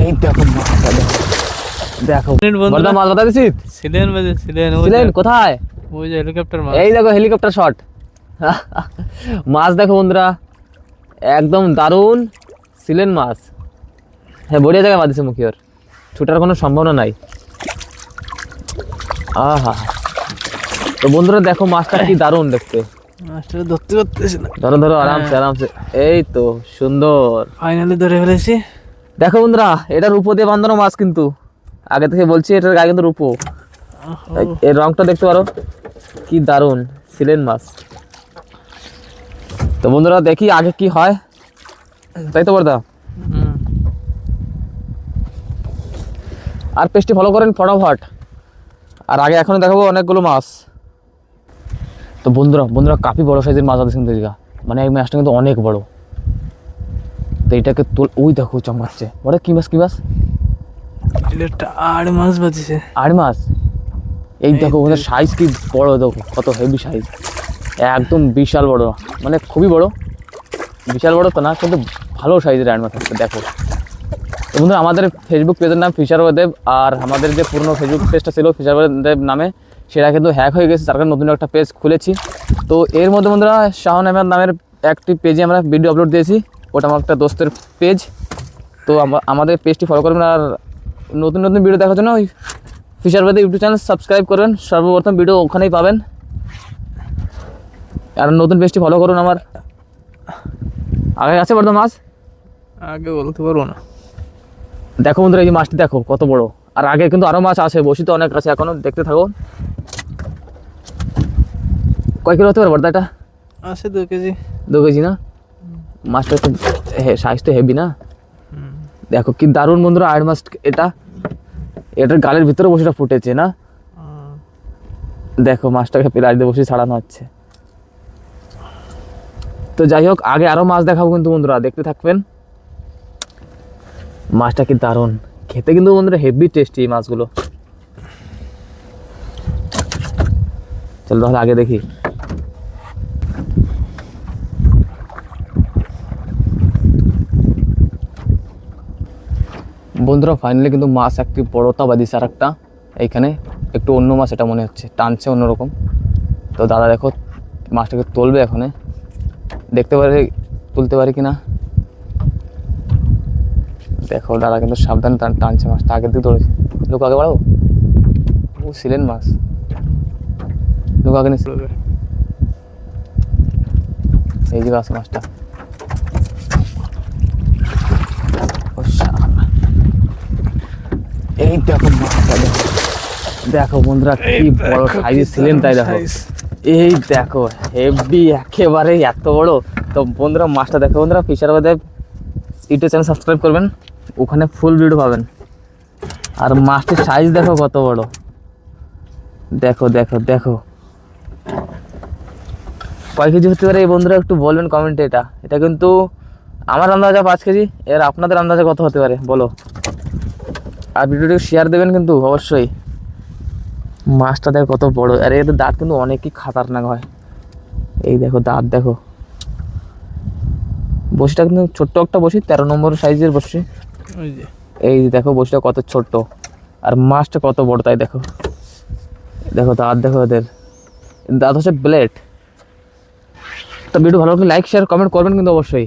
এই দেখো মাছটা দেখো। দেখো বন্ধুরা। বড়দা মাছ বাতা দিছিস? সিলেন বাজে সিলেন কোথায়? ওই যে হেলিকপ্টার মাছ এই দেখো হেলিকপ্টার শট মাছ দেখো বন্ধুরা। একদম দারুণ সিলেন মাছ। হ্যাঁ বড়িয়া জায়গায় বাঁধিছে মুখিওর ছুটার কোনো সম্ভাবনা নাই। আহা। তো বন্ধুরা দেখো মাছটা কি দারুণ দেখতে। মাছটা ধরতে ধরো ধরো আরামসে আরামসে। এই তো সুন্দর। ফাইনালি ধরে ফেলেছি। দেখো বন্ধুরা এটা রূপো দিয়ে বাঁধানো মাছ কিন্তু। আগে থেকে বলছি এটার গায়ে কিন্তু রূপো। এর রংটা দেখতে পারো। কি দারুণ সিলেন মাছ। তো বন্ধুরা দেখি আগে কি হয়। তাই তো বর্দা? হুম। আর পেজটি ফলো করেন ফটাফট। আর আগে এখনও দেখাবো অনেকগুলো মাছ। তো বন্ধুরা বন্ধুরা কাফি বড় সাইজের মাছ আছে কিন্তু মানে এই মাছটা কিন্তু অনেক বড়। এটাকে তুল ওই দেখো চমকাচ্ছে। ওটা কি মাছ কি মাছ? আড় মাছ বাজছে। আর মাছ? এই দেখো ওদের সাইজ কি বড় দেখো কত হেভি সাইজ একদম বিশাল বড়। মানে খুবই বড়। বিশাল বড় তো না কিন্তু ভালো সাইজের আর মাছ আছে দেখো। বন্ধুরা আমাদের ফেসবুক পেজের নাম ফিশার দেব আর আমাদের যে পুরনো ফেসবুক পেজটা ছিল ফিশার দেব নামে সেটা কিন্তু হ্যাক হয়ে গেছে। তার কারণে নতুন একটা পেজ খুলেছি। তো এর মধ্যে বন্ধুরা শাহন আহমেদ নামের একটি পেজে আমরা ভিডিও আপলোড দিয়েছি। ওটা আমার একটা দোস্তের পেজ তো আমাদের পেজটি ফলো করবেন আর নতুন নতুন ভিডিও দেখার জন্য ওই ফিশার বাদে ইউটিউব চ্যানেল সাবস্ক্রাইব করবেন। সর্বপ্রথম ভিডিও ওখানেই পাবেন। আর নতুন পেজটি ফলো করুন আমার। আগে আছে বর্ধমান মাছ? আগে বলতে পারব না। দেখো বন্ধুরা এই যে মাছটি দেখো কত বড়। আর আগে কিন্তু আরও মাছ আছে বসি তো অনেক আছে এখনও দেখতে থাকো। কয় কিলো হতে পারে বর্দা এটা? আছে দু কেজি। দু কেজি না? মাছটা তো সাইজ তো হেভি না? দেখো কি দারুণ বন্ধুরা আড় মাছ এটা। এটার গালের ভিতরে বসিটা ফুটেছে, না? দেখো মাছটাকে দিয়ে বসে ছাড়ানো হচ্ছে। তো যাই হোক, আগে আরও মাছ দেখাবো কিন্তু বন্ধুরা, দেখতে থাকবেন। মাছটা কি দারুণ। খেতে কিন্তু বন্ধুরা হেভি টেস্টি এই মাছগুলো চলো তাহলে আগে দেখি। বন্ধুরা ফাইনালি কিন্তু মাছ একটি বড়তা বাদিছে আর একটা এইখানে একটু অন্য মাছ এটা মনে হচ্ছে, টানছে অন্যরকম। তো দাদা দেখো, মাছটাকে তুলবে এখানে। দেখতে পারে, তুলতে পারে কি না দেখো, দাদা কিন্তু সাবধান টান টানছে মাছটা, আগের দিকে ধরেছে। লোক, আগে বাড়াবো ও ছিলেন মাছ। লোক, আগে নিচ্ছে এই যে মাছটা ও শালা। এই দেখো মাছটা দেখো। দেখো বন্ধুরা কি বড় সাইজ ছিলেন তাই দেখো। এই দেখো হেভি একেবারে এত বড়। তো বন্ধুরা মাছটা দেখো বন্ধুরা ফিশার বাদে ইউটিউব চ্যানেল সাবস্ক্রাইব করবেন ওখানে ফুল ভিডিও পাবেন। আর মাছটির সাইজ দেখো কত বড়। দেখো দেখো দেখো। কয় কেজি হতে পারে এই বন্ধুরা একটু বলবেন কমেন্টে এটা। এটা কিন্তু আমার আন্দাজে পাঁচ কেজি এর আপনাদের আন্দাজে কত হতে পারে বলো। আর ভিডিওটি শেয়ার দেবেন কিন্তু অবশ্যই। মাছটা দেখো কত বড়। আর এদের দাঁত কিন্তু অনেকই খাতারনাক হয়। এই দেখো দাঁত দেখো। বসিটা কিন্তু ছোট্ট একটা বসি তেরো নম্বর সাইজের বসি। এই যে দেখো বসিটা কত ছোট্ট। আর মাছটা কত বড় তাই দেখো। দেখো দাঁত দেখো ওদের দাঁত হচ্ছে ব্লেড তো ভিডিও ভালো লাগলে লাইক শেয়ার কমেন্ট করবেন কিন্তু অবশ্যই।